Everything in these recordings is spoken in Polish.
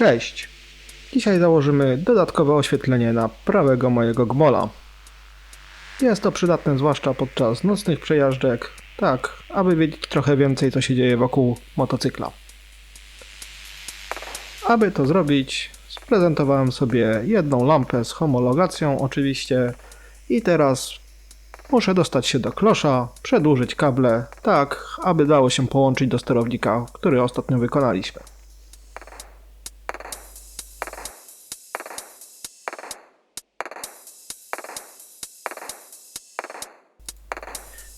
Cześć! Dzisiaj założymy dodatkowe oświetlenie na prawego mojego gmola. Jest to przydatne zwłaszcza podczas nocnych przejażdżek, tak, aby wiedzieć trochę więcej co się dzieje wokół motocykla. Aby to zrobić, sprezentowałem sobie jedną lampę z homologacją oczywiście i teraz muszę dostać się do klosza, przedłużyć kable, tak, aby dało się połączyć do sterownika, który ostatnio wykonaliśmy.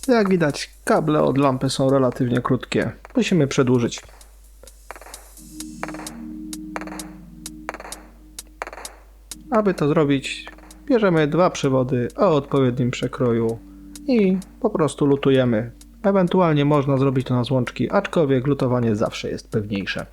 Jak widać, kable od lampy są relatywnie krótkie. Musimy przedłużyć. Aby to zrobić, bierzemy dwa przewody o odpowiednim przekroju i po prostu lutujemy. Ewentualnie można zrobić to na złączki, aczkolwiek lutowanie zawsze jest pewniejsze.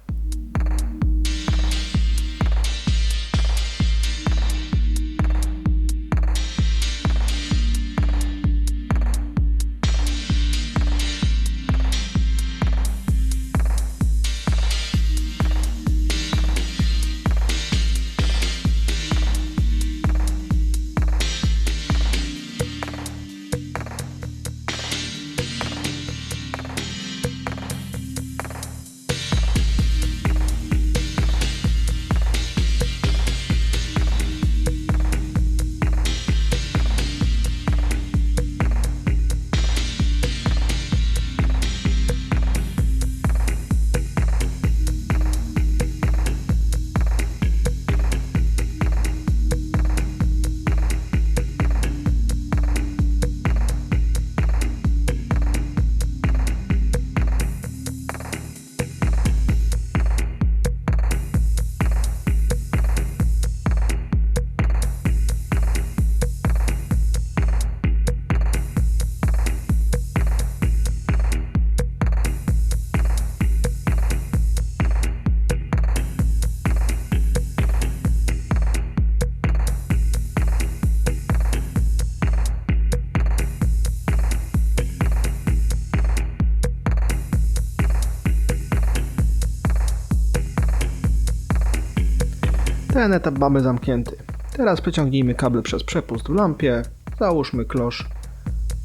Ten etap mamy zamknięty. Teraz wyciągnijmy kabel przez przepust w lampie, załóżmy klosz.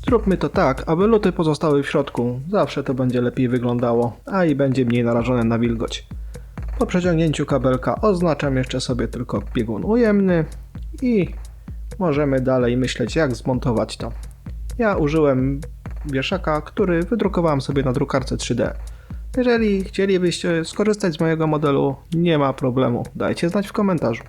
Zróbmy to tak, aby luty pozostały w środku. Zawsze to będzie lepiej wyglądało, a i będzie mniej narażone na wilgoć. Po przeciągnięciu kabelka oznaczam jeszcze sobie tylko biegun ujemny i możemy dalej myśleć jak zmontować to. Ja użyłem wieszaka, który wydrukowałem sobie na drukarce 3D. Jeżeli chcielibyście skorzystać z mojego modelu, nie ma problemu. Dajcie znać w komentarzu.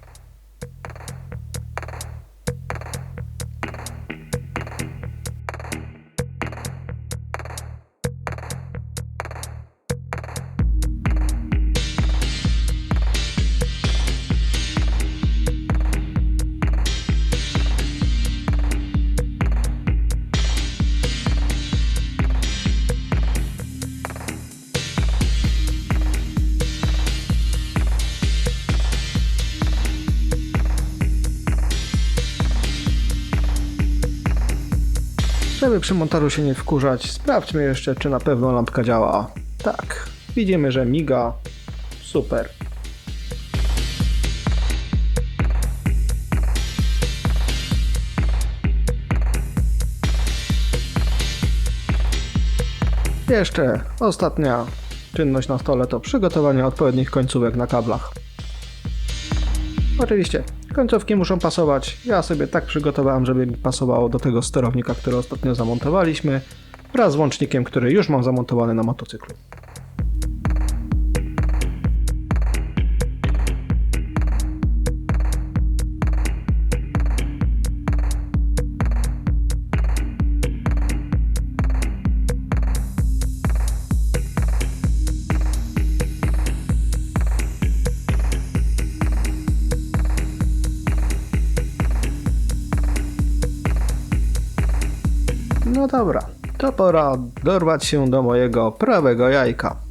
Żeby przy montażu się nie wkurzać, sprawdźmy jeszcze, czy na pewno lampka działa. Tak, widzimy, że miga. Super. Jeszcze ostatnia czynność na stole to przygotowanie odpowiednich końcówek na kablach. Oczywiście, końcówki muszą pasować. Ja sobie tak przygotowałem, żeby mi pasowało do tego sterownika, który ostatnio zamontowaliśmy, wraz z łącznikiem, który już mam zamontowany na motocyklu. No dobra, to pora dorwać się do mojego prawego jajka.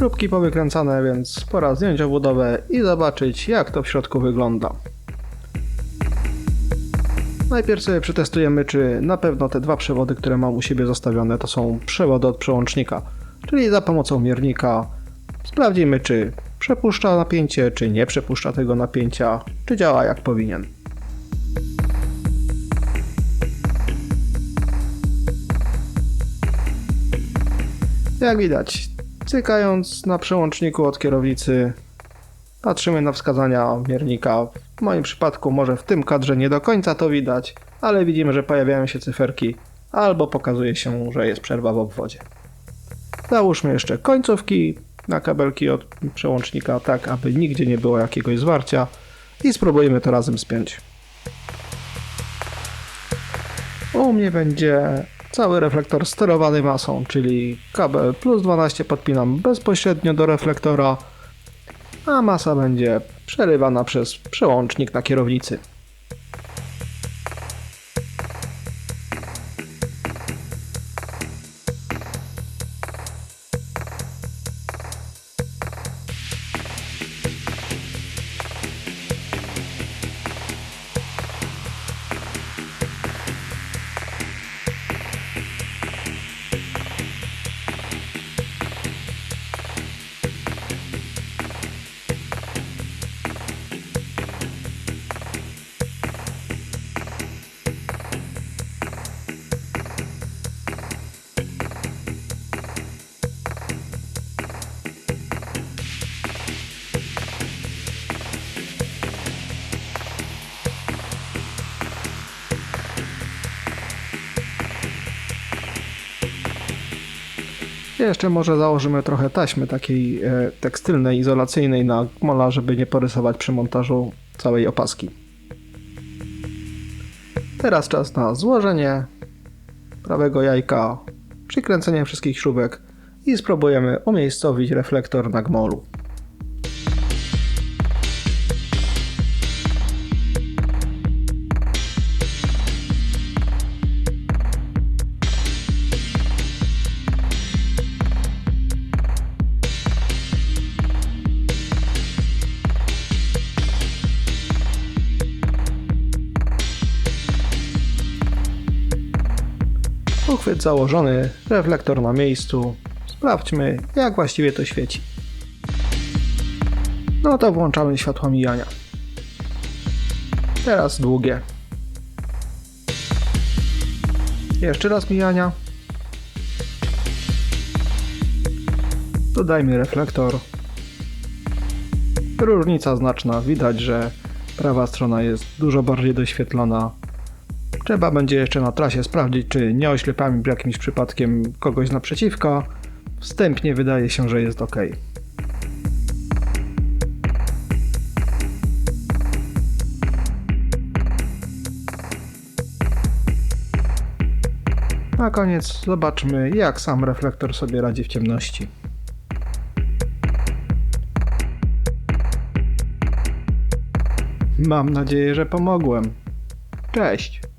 Śrubki powykręcane, więc pora zdjąć obudowę i zobaczyć jak to w środku wygląda. Najpierw sobie przetestujemy, czy na pewno te dwa przewody, które mam u siebie zostawione, to są przewody od przełącznika. Czyli za pomocą miernika sprawdzimy, czy przepuszcza napięcie, czy nie przepuszcza tego napięcia, czy działa jak powinien. Jak widać, cykając na przełączniku od kierownicy, patrzymy na wskazania miernika. W moim przypadku może w tym kadrze nie do końca to widać, ale widzimy, że pojawiają się cyferki albo pokazuje się, że jest przerwa w obwodzie. Załóżmy jeszcze końcówki na kabelki od przełącznika, tak aby nigdzie nie było jakiegoś zwarcia i spróbujemy to razem spiąć. U mnie będzie cały reflektor sterowany masą, czyli kabel plus 12 podpinam bezpośrednio do reflektora, a masa będzie przerywana przez przełącznik na kierownicy. Jeszcze może założymy trochę taśmy takiej e, tekstylnej, izolacyjnej na mola, żeby nie porysować przy montażu całej opaski. Teraz czas na złożenie prawego jajka, przykręcenie wszystkich śrubek i spróbujemy umiejscowić reflektor na gmolu. Uchwyt założony, reflektor na miejscu. Sprawdźmy, jak właściwie to świeci. No to włączamy światła mijania. Teraz długie. Jeszcze raz mijania. Dodajmy reflektor. Różnica znaczna. Widać, że prawa strona jest dużo bardziej doświetlona. Trzeba będzie jeszcze na trasie sprawdzić, czy nie oślepiamy jakimś przypadkiem kogoś naprzeciwka. Wstępnie wydaje się, że jest ok. Na koniec zobaczmy, jak sam reflektor sobie radzi w ciemności. Mam nadzieję, że pomogłem. Cześć!